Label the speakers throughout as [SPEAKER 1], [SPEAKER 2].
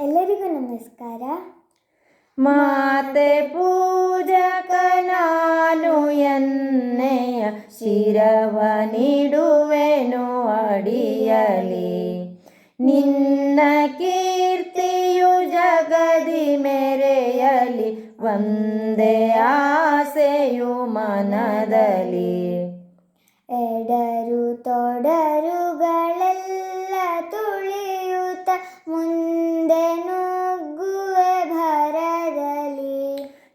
[SPEAKER 1] ಎಲ್ಲರಿಗೂ ನಮಸ್ಕಾರ.
[SPEAKER 2] ಮಾತೆ ಪೂಜಕ ನಾನು ಎನ್ನೆಯ ಶಿರವ ನೀಡುವೆನು ಅಡಿಯಲಿ. ನಿನ್ನ ಕೀರ್ತಿಯು ಜಗದಿ ಮೆರೆಯಲಿ ಒಂದೇ ಆಸೆಯು ಮನದಲ್ಲಿ.
[SPEAKER 1] ಎಡರು ತೊಡರುಗಳೆಲ್ಲ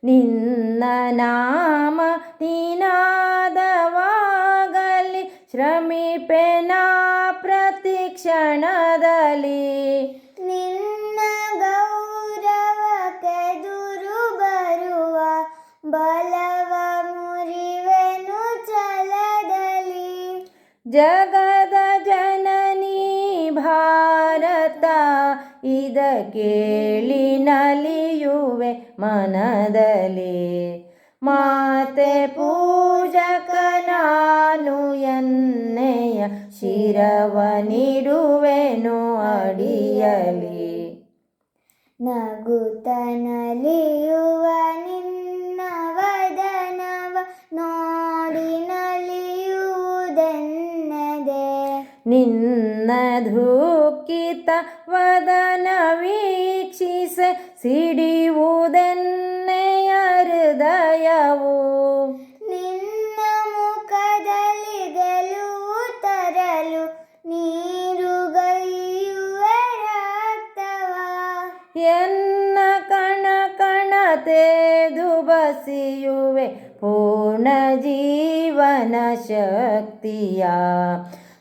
[SPEAKER 2] ನಿನ್ನ ನಾಮ ನಿನಾದವಾಗಲಿ ಶ್ರಮಿಪೆನ ಪ್ರತಿ ಕ್ಷಣದಲ್ಲಿ.
[SPEAKER 1] ನಿನ್ನ ಗೌರವ ದುರು ಬರುವ ಬಲವ ಮುರಿವೆನು ಚಲದಲ್ಲಿ.
[SPEAKER 2] ಜಗದ ಇದ ಕೇಳಿ ನಲಿಯುವೆ ಮನದಲ್ಲಿ. ಮಾತೆ ಪೂಜಕ ನಾನು ಎನ್ನೆಯ ಶಿರವ ನೀಡುವೆನು ಅಡಿಯಲಿ
[SPEAKER 1] ನಗುತನಲಿಯುವ ನಿನ್ನ ವದನವ ನೋಡಿ ನಲಿಯುವುದೆನ್ನದೆ
[SPEAKER 2] ನಿನ್ನ ಧೂಕಿತ ವೀಕ್ಷಿಸ ಸಿಡಿಯುವುದೆನ್ನೆಯ ಹೃದಯವು
[SPEAKER 1] ನಿನ್ನ ಮುಖದಲ್ಲಿ ಗೆಲುವು ತರಲು ನೀರುಗೈಯುವ ರಕ್ತವ
[SPEAKER 2] ಎನ್ನ ಕಣ ಕಣ ತೇದು ಬಸಿಯುವೆ ಪೂರ್ಣ ಜೀವನ ಶಕ್ತಿಯ.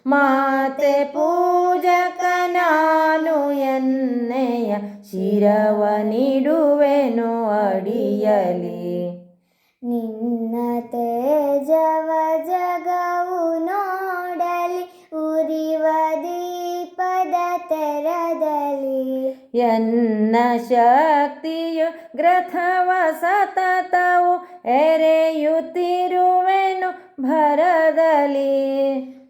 [SPEAKER 2] ಮಾತೆ ಪೂಜಕ ನಾನು ಎನ್ನೆಯ ಶಿರವ ನೀಡುವೆನು ಅಡಿಯಲಿ.
[SPEAKER 1] ನಿನ್ನ ತೇಜವ ಜಗವು ನೋಡಲಿ, ಉರಿವ ದೀಪದ ತೆರದಲ್ಲಿ.
[SPEAKER 2] ಎನ್ನ ಶಕ್ತಿಯು ಗ್ರಥವ ಸತತವು, ಎರೆಯುತ್ತಿರುವೆನು ಭರದಲ್ಲಿ.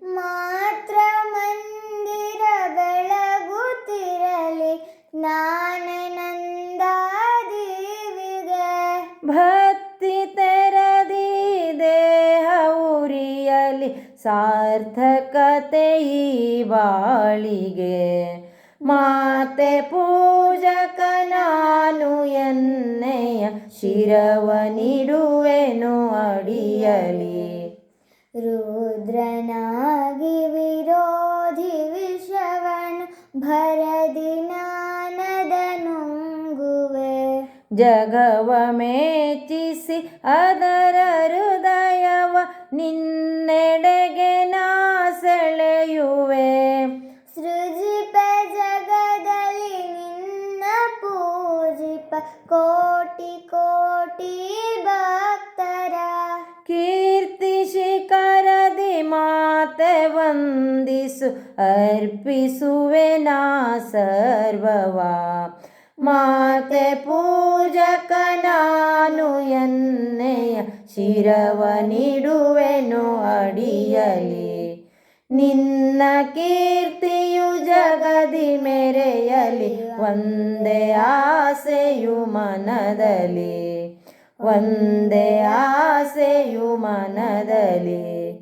[SPEAKER 1] ನಾನೆನಂದಾದೀವಿಗೆ
[SPEAKER 2] ಭಕ್ತಿ ತೆರದಿ ದೇಹ ಉರಿಯಲಿ ಸಾರ್ಥಕತೆ ಈ ಬಾಳಿಗೆ. ಮಾತೆ ಪೂಜಕ ನಾನು ಎನ್ನೆಯ ಶಿರವ ನೀಡುವೆನು ಅಡಿಯಲಿ.
[SPEAKER 1] ರುದ್ರನಾಗಿ
[SPEAKER 2] ಜಗವ ಮೇಚಿಸಿ ಅದರ ಹೃದಯವ ನಿನ್ನೆಡೆಗೆ ನಾ ಸೆಳೆಯುವೆ.
[SPEAKER 1] ಸೃಜಿಪ ಜಗದಲ್ಲಿ ನಿನ್ನ ಪೂಜಿಪ ಕೋಟಿ ಕೋಟಿ ಭಕ್ತರ.
[SPEAKER 2] ಕೀರ್ತಿ ಶಿಖರದಿ ಮಾತೆ ವಂದಿಸು ಅರ್ಪಿಸುವೆ ನಾ ಸರ್ವವ ಮಾತೆ ಪೂಜಕ ನಾನು ಎನ್ನೆಯ ಶಿರವ ನೀಡುವೆನು ಅಡಿಯಲಿ. ನಿನ್ನ ಕೀರ್ತಿಯು ಜಗದಿ ಮೆರೆಯಲಿ, ಒಂದೇ ಆಸೆಯು ಮನದಲ್ಲಿ. ಒಂದೇ ಆಸೆಯು ಮನದಲ್ಲಿ.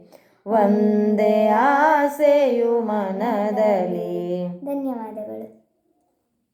[SPEAKER 2] ಒಂದೇ ಆಸೆಯು ಮನದಲ್ಲಿ.